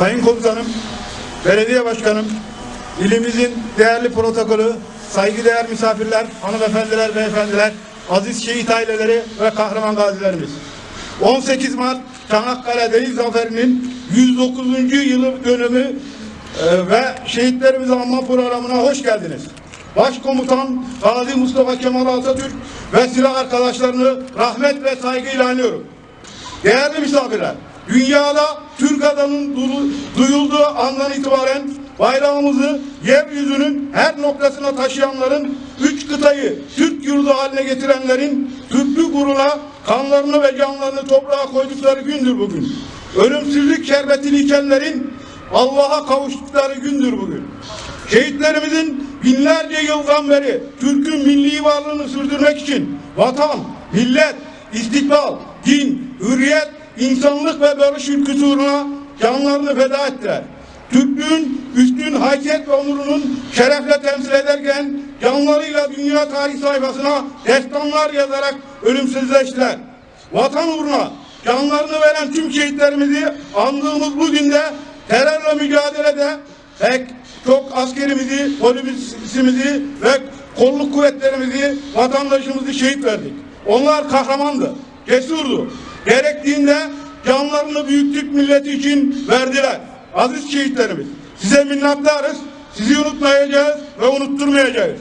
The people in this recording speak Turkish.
Sayın Komutanım, Belediye Başkanım, ilimizin değerli protokolü, saygıdeğer misafirler, hanımefendiler, beyefendiler, aziz şehit aileleri ve kahraman gazilerimiz. 18 Mart Çanakkale Deniz Zaferi'nin 109. yılı dönümü e, ve şehitlerimizi anma programına hoş geldiniz. Başkomutan Gazi Mustafa Kemal Atatürk ve silah arkadaşlarını rahmet ve saygıyla anıyorum. Değerli misafirler, dünyada Türk adının du- duyulduğu andan itibaren bayrağımızı yeryüzünün her noktasına taşıyanların, üç kıtayı Türk yurdu haline getirenlerin Türklük uğruna kanlarını ve canlarını toprağa koydukları gündür bugün. Ölümsüzlük şerbetini içenlerin Allah'a kavuştukları gündür bugün. Şehitlerimizin binlerce yıldan beri Türk'ün milli varlığını sürdürmek için vatan, millet, istiklal, din, hürriyet, insanlık ve barış ülküsü uğruna canlarını feda ettiler. Türklüğün üstün haysiyet ve onurunun şerefle temsil ederken canlarıyla dünya tarih sayfasına destanlar yazarak ölümsüzleştiler. Vatan uğruna canlarını veren tüm şehitlerimizi andığımız bu günde terörle mücadelede pek çok askerimizi, polisimizi ve kolluk kuvvetlerimizi, vatandaşımızı şehit verdik. Onlar kahramandı, cesurdu. Gerektiğinde canlarını büyük Türk milleti için verdiler. Aziz şehitlerimiz, size minnettarız. Sizi unutmayacağız ve unutturmayacağız.